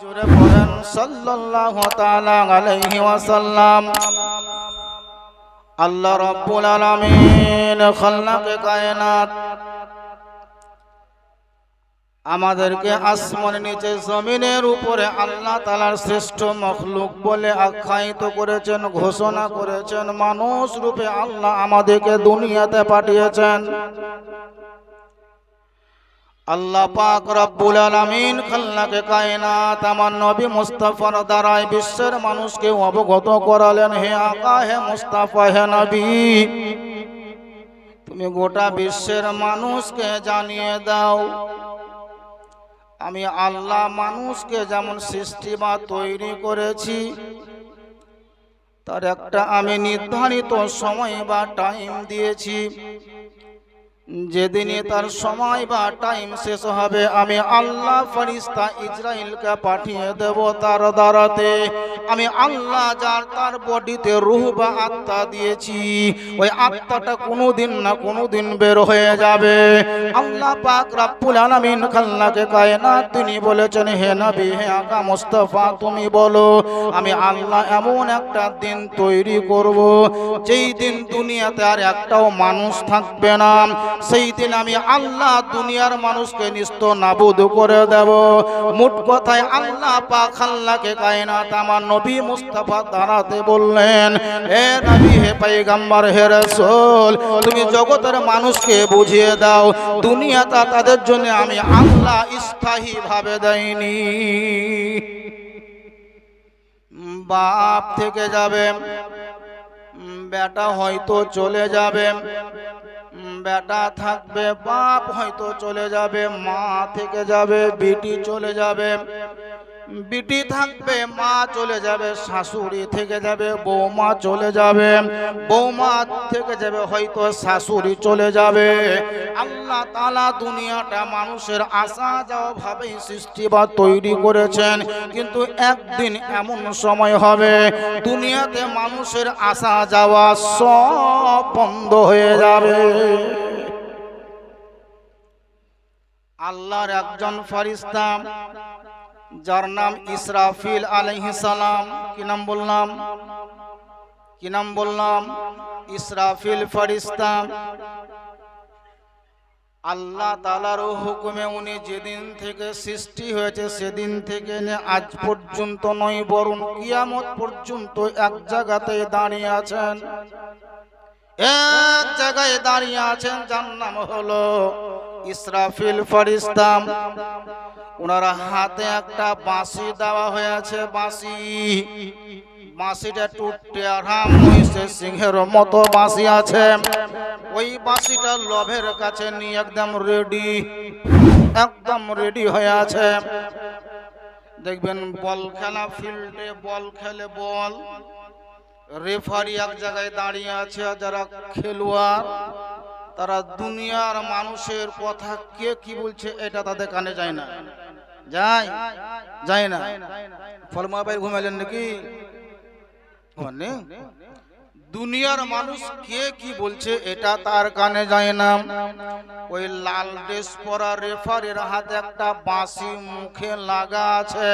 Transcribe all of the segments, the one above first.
জোরে পড়েন সাল্লাল্লাহু তাআলা আল্লাহ রাব্বুল কায়নাত আমাদেরকে আসমানের নিচে, জমিনের উপরে আল্লাহ তালার শ্রেষ্ঠ মখলুক বলে আখ্যায়িত করেছেন, ঘোষণা করেছেন, মানুষ রূপে আল্লাহ আমাদেরকে দুনিয়াতে পাঠিয়েছেন। আল্লাহ পাক রব্বুল আলামিন খাল্লাকে কায়নাত আমার নবী মুস্তাফার দ্বারাই বিশ্বের মানুষকে অবগত করালেন। হে আকা, হে মুস্তাফা, হে নবী। তুমি গোটা বিশ্বের মানুষকে জানিয়ে দাও। আমি আল্লাহ মানুষকে যেমন সৃষ্টি বা তৈরি করেছি, তার একটা আমি নির্ধারিত সময় বা টাইম দিয়েছি। যেদিনে তার সময় বা টাইম শেষ হবে, আমি আল্লাহ ফরিস্তা ইসরায়েলকে পাঠিয়ে দেব তার দ্বারাতে। আমি আল্লাহ যার তার বডিতে রুহ বা আত্মা দিয়েছি, ওই আত্মাটা কোনোদিন না কোনোদিন বের হয়ে যাবে। আল্লাহ পাক রাব্বুল আলামিন খাল্লাকে কায়না তিনি বলেছেন, হে নবী, হে আকা মুস্তাফা, তুমি বলো, আমি আল্লাহ এমন একটা দিন তৈরি করব, যেই দিন দুনিয়াতে আর একটাও মানুষ থাকবে না। সেই দিন আমি আল্লাহ দুনিয়ার মানুষকে নিস্ত নাবুদ করে দেব। মোট কথায় আল্লাহ পাক আল্লাহকে কায়নাত আমার নবী মুস্তাফা দাঁড়াতে বললেন হে নবী, হে পাইগাম্বার হে রাসূল, তুমি জগতের মানুষকে বুঝিয়ে দাও। দুনিয়াটা তাদের জন্য আমি আল্লাহ স্থায়ী ভাবে দেয়নি বাপ থেকে যাবে বেটা হয়তো চলে যাবে। বেটা থাকবে বাপ হয়তো চলে যাবে মা থেকে যাবে বিটি চলে যাবে। বিটি থাকবে, মা চলে যাবে, শাশুড়ি থেকে যাবে, বৌমা চলে যাবে। বৌমা থেকে যাবে, হয়তো শাশুড়ি চলে যাবে। আল্লাহ তালা দুনিয়াটা মানুষের আসা যাওয়া ভাবেই সৃষ্টি বা তৈরি করেছেন। কিন্তু একদিন এমন সময় হবে, দুনিয়াতে মানুষের আসা যাওয়া সব বন্ধ হয়ে যাবে। আল্লাহর একজন ফরিস্তা যার নাম ইসরাফিল সালাম। কি নাম বললাম? কি নাম বললাম? ইসরাফিল ফরিস্তা আল্লাহ তালার হুকুমে উনি যেদিন থেকে সৃষ্টি হয়েছে, সেদিন থেকে আজ পর্যন্ত নয়, বরং কিয়ামত পর্যন্ত এক জায়গাতে দাঁড়িয়ে আছেন। এক জায়গায় দাঁড়িয়ে আছেন যার নাম হলো ইসরাফিল ফরিস্তাম ওনার হাতে একটা বাঁশি দেওয়া হয়েছে, বাঁশি। বাঁশিটা আরাম সিংহের মতো বাঁশি আছে। ওই নিয়ে একদম রেডি একদম রেডি হয়ে আছে। দেখবেন বল খেলা, ফিল্ডে বল খেলে বল। রেফারি এক জায়গায় দাঁড়িয়ে আছে যারা খেলোয়াড় তারা দুনিয়ার মানুষের কথা কে কি বলছে এটা তাদের কানে যায় না। যায়? যায় না। ফলমা ভাই ঘুমাইলেন নাকি? দুনিয়ার মানুষ কে কি বলছে এটা তার কানে যায় না। ওই লাল ড্রেস পরা রেফারের হাতে একটা বাঁশি মুখে লাগা আছে।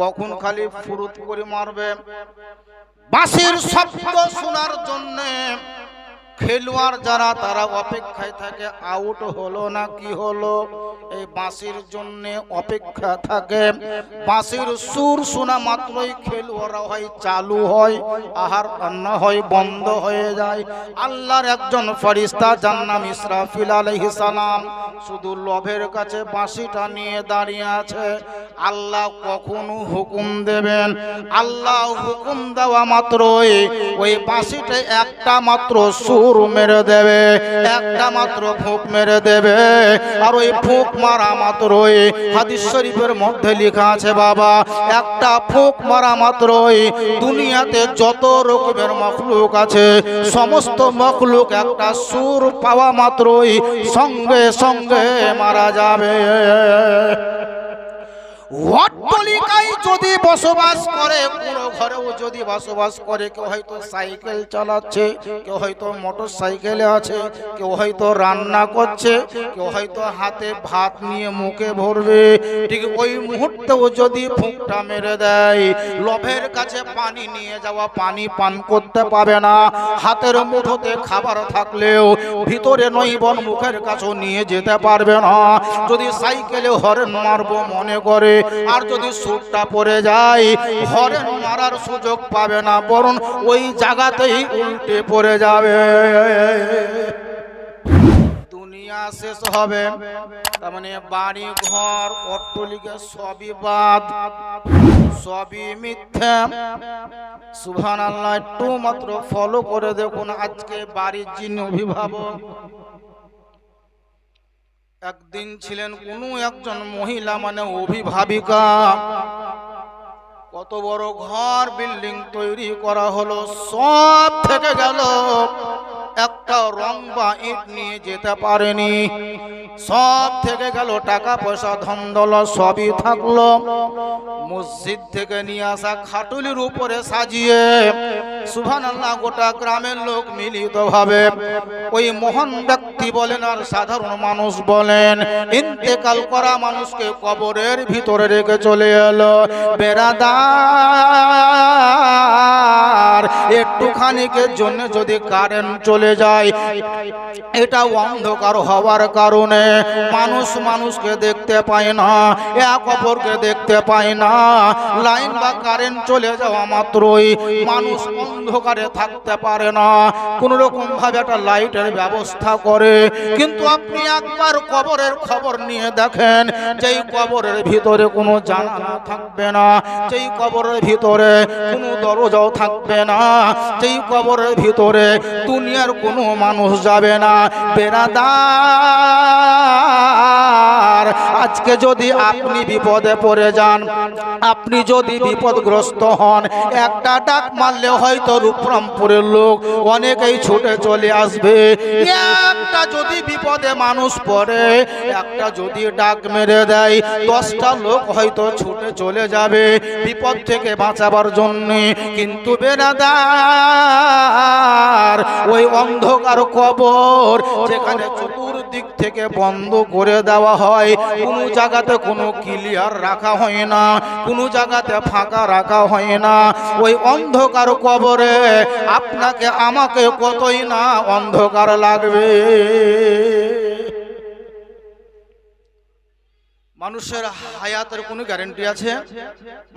কখন খালি ফুরুত করে মারবে? বাঁশির শব্দ শোনার জন্যে খেলোয়াড় যারা, তারা অপেক্ষায় থাকে আউট হলো না কি হলো? এই বাঁশির জন্য অপেক্ষা থাকে। বাঁশির সুর শোনা মাত্রই খেলোয়াড়রা হয়, চালু হয়, আহার রান্না হয়, বন্ধ হয়ে যায়। আল্লাহর একজন ফরিস্তা যার নাম ইসরাফিল সালাম, শুধু লভের কাছে বাঁশিটা নিয়ে দাঁড়িয়ে আছে। আল্লাহ কখনো হুকুম দেবেন। আল্লাহ হুকুম দেওয়া মাত্রই ওই বাঁশিটা একটা মাত্র সুর মেরে দেবে, একটা মাত্র ফুঁক মেরে দেবে। আর ওই ফুঁক মারা মাত্রই হাদিস শরীফের মধ্যে লেখা আছে, বাবা, একটা ফুঁক মারা মাত্রই দুনিয়াতে যত রকমের মখলুক আছে, সমস্ত মখলুক একটা সুর পাওয়া মাত্রই সঙ্গে সঙ্গে মারা যাবে। যদি বসবাস করে কোনো ঘরেও যদি বসবাস করে, কেউ হয়তো সাইকেল চালাচ্ছে, কেউ হয়তো মোটর সাইকেলে আছে, কেউ হয়তো রান্না করছে, কেউ হয়তো হাতে ভাত নিয়ে মুখে ভরবে। ঠিক ওই মুহূর্তেও যদি ফুঁকটা মেরে দেয়, লোভের কাছে পানি নিয়ে যাওয়া পানি পান করতে পাবে না। হাতের মুঠোতে খাবার থাকলেও ভিতরে নইবন মুখের কাছেও নিয়ে যেতে পারবে না। যদি সাইকেলে হরেন মারবো মনে করে আর যদি সুটটা পড়ে যায় হরেন মারার সুযোগ পাবে না, বরং ওই জায়গাতেই উল্টে পড়ে যাবে। দুনিয়া শেষ হবে। তার মানে বাড়ি, ঘর, অট্টলিকা সবই বাদ, সবই মিথ্যা। সুবহান আল্লাহ একটু মাত্র ফলো করে দেখুন আজকে বাড়ির যিনি অভিভাবক। একদিন ছিলেন কোনো একজন মহিলা মানে অভিভাবিকা। কত বড় ঘর, বিল্ডিং তৈরি করা হলো, সব থেকে গেল। একটা রং বা ইট নিয়ে যেতে পারেনি। সব থেকে গেল টাকা পয়সা ধন্দল সবই থাকল। মসজিদ থেকে নিয়ে আসা খাটুলির উপরে সাজিয়ে সুভান আল্লাহ গোটা গ্রামের লোক মিলিত ভাবে ওই মহান ব্যক্তি বলেন আর সাধারণ মানুষ বলেন, ইন্তেকাল করা মানুষকে কবরের ভিতরে রেখে চলে এলো। বেড়াদার একটুখানিকের জন্য যদি কারেন্ট চলে যায়, এটা অন্ধকার হওয়ার কারণে মানুষ মানুষকে দেখতে পায় না, এক অপরকে দেখতে পায় না। লাইন বা কারেন্ট চলে যাওয়া মাত্রই মানুষ অন্ধকারে থাকতে পারে না। কোন রকম ভাবে একটা লাইটের ব্যবস্থা করে। কিন্তু আপনি একবার কবরের খবর নিয়ে দেখেন, যেই কবরের ভিতরে কোনো জানালা থাকবে না, যেই কবরের ভিতরে কোনো দরজাও থাকবে না। যেই কবরের ভিতরে দুনিয়ার কোনো মানুষ যাবে না। বেড়াদার আজকে যদি আপনি বিপদে পড়ে যান, আপনি যদি বিপদগ্রস্ত হন, একটা ডাক মারলে হয়তো রূপরামপুরের লোক অনেকেই ছুটে চলে আসবে। একটা যদি বিপদে মানুষ পড়ে, একটা যদি ডাক মেরে দেয়, দশটা লোক হয়তো ছুটে চলে যাবে বিপদ থেকে বাঁচাবার জন্য। কিন্তু বেড়াদার ওই অন্ধকার কবর যেখানে চতুর্দিক থেকে বন্ধ করে দেওয়া হয়। কোনো জায়গাতে কোনো ক্লিয়ার রাখা হয় না, কোনো জায়গাতে ফাঁকা রাখা হয় না। ওই অন্ধকার কবরে আপনাকে, আমাকে কতই না অন্ধকার লাগবে। মানুষের হায়াতের কোনো গ্যারেন্টি আছে?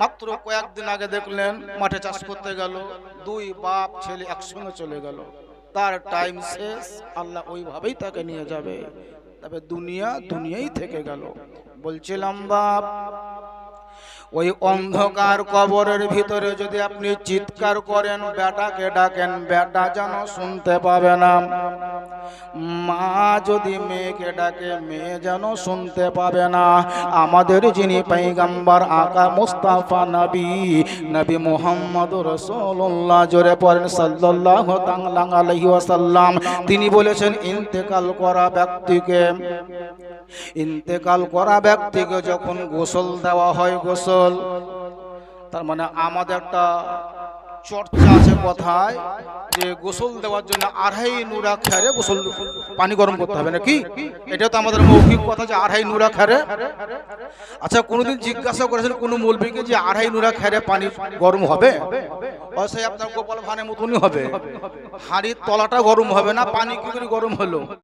মাত্র কয়েকদিন আগে দেখলেন মাঠে চাষ করতে গেল, দুই বাপ, ছেলে একসঙ্গে চলে গেল। তার টাইম শেষ, আল্লাহ ওইভাবেই তাকে নিয়ে যাবে। তবে দুনিয়া দুনিয়াই থেকে গেল। বলছিলাম, বাপ ওই অন্ধকার কবরের ভিতরে যদি আপনি চিৎকার করেন, বেটাকে ডাকেন, বেটা যেন শুনতে পাবে না। মা যদি মেয়েকে ডাকে, মেয়ে যেন শুনতে পাবে না। আমাদের যিনি পাইগাম্বার আকা মুস্তাফা নবী নবী মোহাম্মদ রসুল্লাহ জোরে পড়েন, সাল্লাল্লাহু তাআলা আলাইহি ওয়াসাল্লাম, তিনি বলেছেন, ইন্তেকাল করা ব্যক্তিকে ইন্তেকাল করা ব্যক্তিকে যখন গোসল দেওয়া হয় গোসল, তার মানে আমাদের একটা চর্চা আছে কথায় যে গোসল দেওয়ার জন্য আড়াই নুরা খেরে গোসল পানি গরম করতে হবে নাকি? এটা তো আমাদের মৌখিক কথা যে আড়াই নুরা খেরে। আচ্ছা কোনোদিন জিজ্ঞাসা করেছেন কোনো মৌলবীকে যে আড়াই নুরা খেরে পানি গরম হবে? অবশ্যই আপনার গোপাল ভানের মতনই হবে। হাড়ির তলাটা গরম হবে না, পানি কি করে গরম হলো?